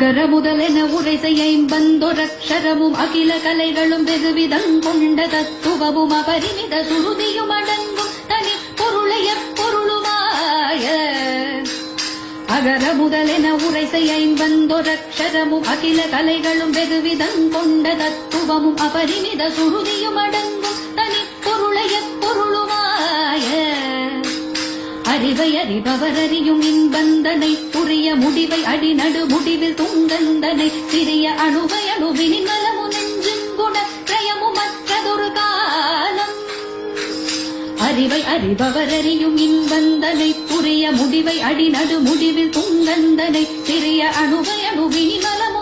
அகர முதலென உரைசை ஐம்பந்தொரக்ஷரமும் அகில கலைகளும் வெகுவிதம் கொண்ட தத்துவமும் அபரிமித சுருதியும் அடங்கும் தனி பொருளைய பொருளுமாய அகர முதலென உரைசை ஐம்பந்தொரக்ஷரமும் அகில கலைகளும் வெகுவிதம் கொண்ட தத்துவமும் அபரிமித சுருதியும் அடங்கும் தனி பொருளைய பொருளுமாய அறிவை அறிபவர் அறியும் இன்பந்தனை புரிய முடிவை அடிநடு முடிவில் துங்கந்தனை சிறிய அணுவை அணுவினி நலமு நெஞ்சின் குண பிரயமு மற்றதொரு காலம். அறிவை அறிபவர் அறியும் இன்பந்தனை புரிய முடிவை அடிநடு முடிவில் துங்கந்தனை சிறிய அணுவை அணுவினி நலமு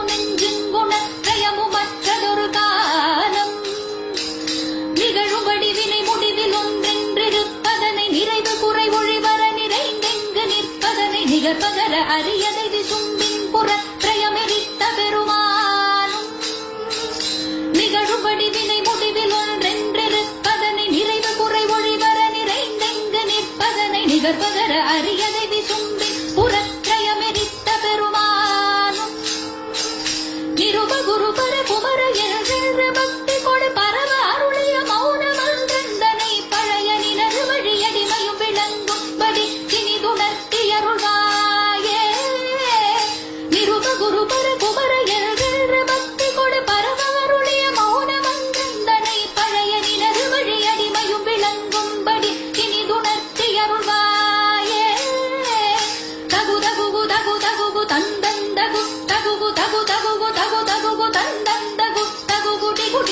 அரியதை விசும்பின் புற பெருமானும் நிகழும்படி வினை முடிவில் ஒன்றென்றிருப்பதனை நிறைவு குறை ஒழிவர நிறைந்தெங்கு நிற்பதனை நிகழ்பகர அரியதை விசும்பின் புற பெருமானும் நிருபகுரு பர குமர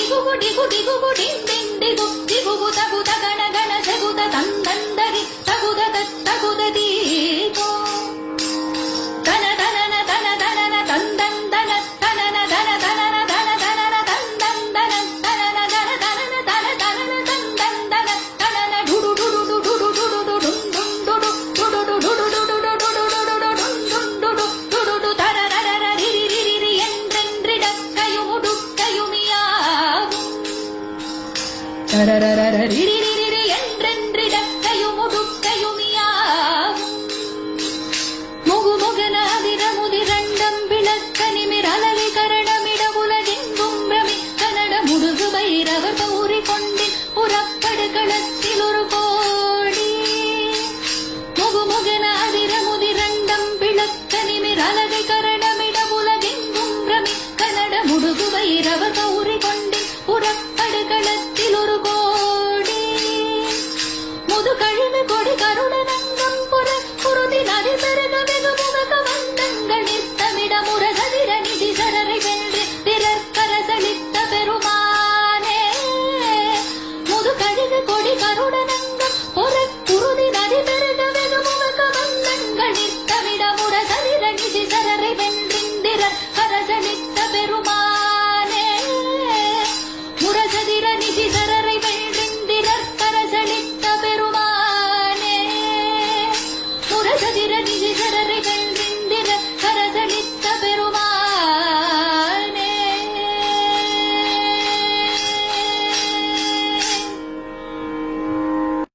ಡಿಗುಗು ಡಿಗು ಡಿಗುಗು ಡಿಂಗ್ ಡಿಂಗ್ ಡಿಗು ಡಿಗುಗು ತಗುದ ಗಣ ಗಣ ಜಗುದ ತಂದಂದರಿ ತಗುದ என்றென்றிடக்கையும் உடுக்கையுமியாவும் முகுமுகனாதிரமுதிரண்டம் விளக்க நிமிரலரி கரணமிட உலகெங்கும் பிரமிக்க நடமுடுகு பைரவர் பௌரி கொண்டின் புறப்படு களத்தில் ஒரு கோடி முகுமுகனாதிரமுதிரண்டம் விளக்க நிமிரலரி கரணமிட உலகெங்கும் பிரமிக்க நடமுடுகு பைரவர் பௌரி 别别别别别别别 அவர்கள்